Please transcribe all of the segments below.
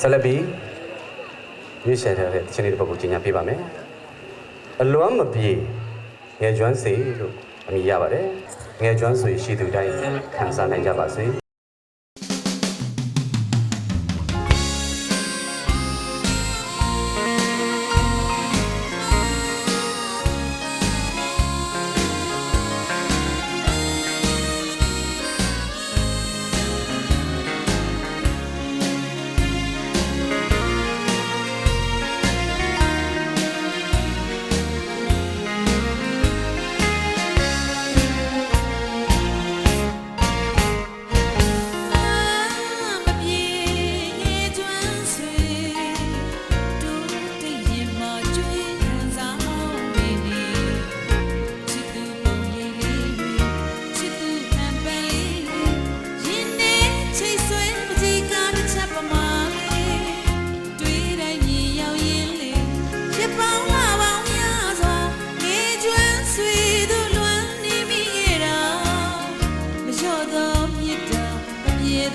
ဆက်လက်ပြီးရွေးချယ်ထားတဲ့တခြင်းလေးတစ်ပုဒ်ကိုကြီးညာပြပါမယ်အလွမ်းမပြေငယ်ကျွမ်းစေလို့အမည်ရပါတယ်ငယ်ကျွမ်းဆိုရှိသူတိုင်းခံစားနိုင်ကြပါစေ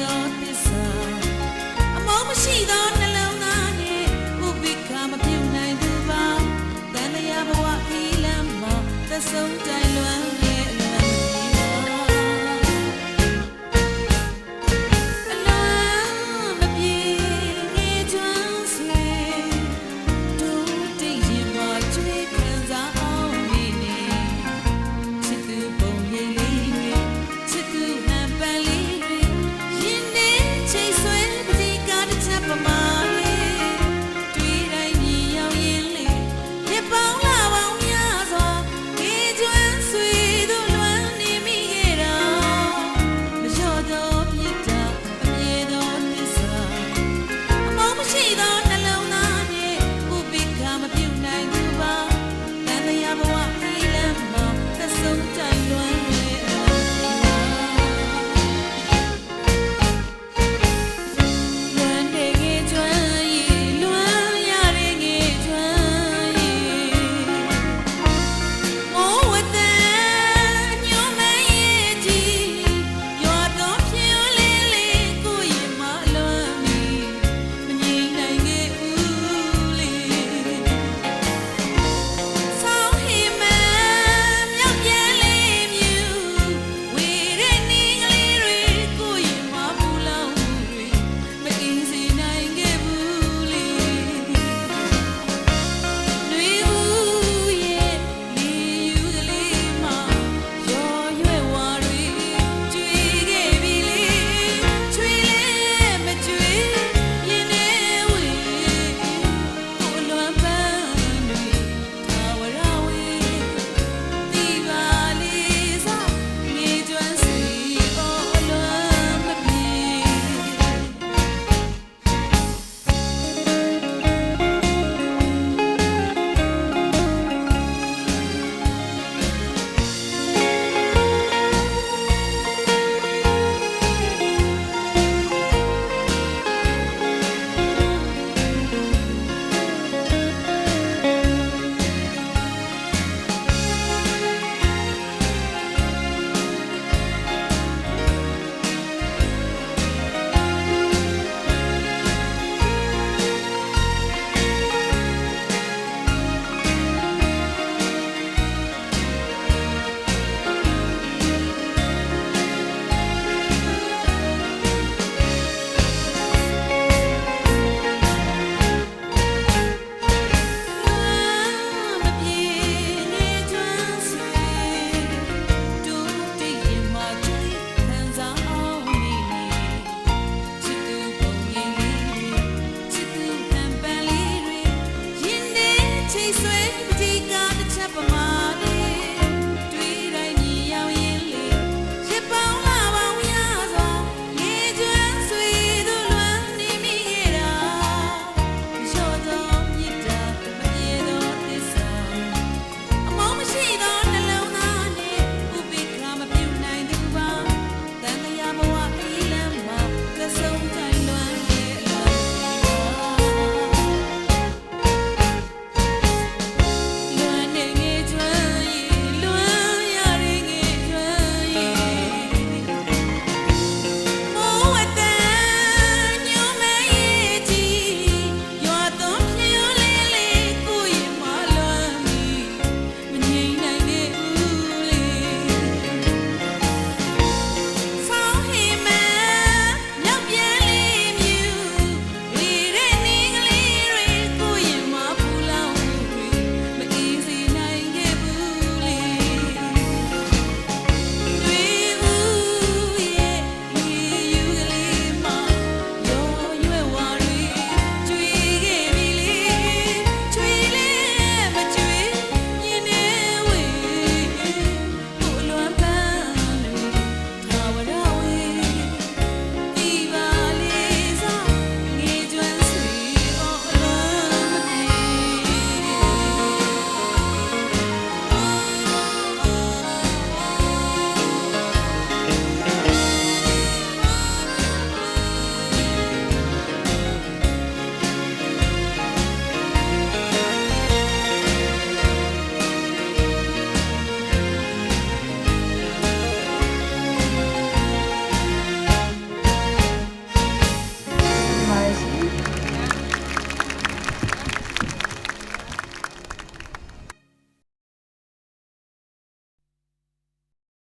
သောသစ္စာအမောမရှိသောနှလုံးသားနှင့်ဥပိ္ပခမပြုတ်နိုင်သူပါတန်လျာဘဝခီးလမ်းမှာသက်ဆုံးတိုင်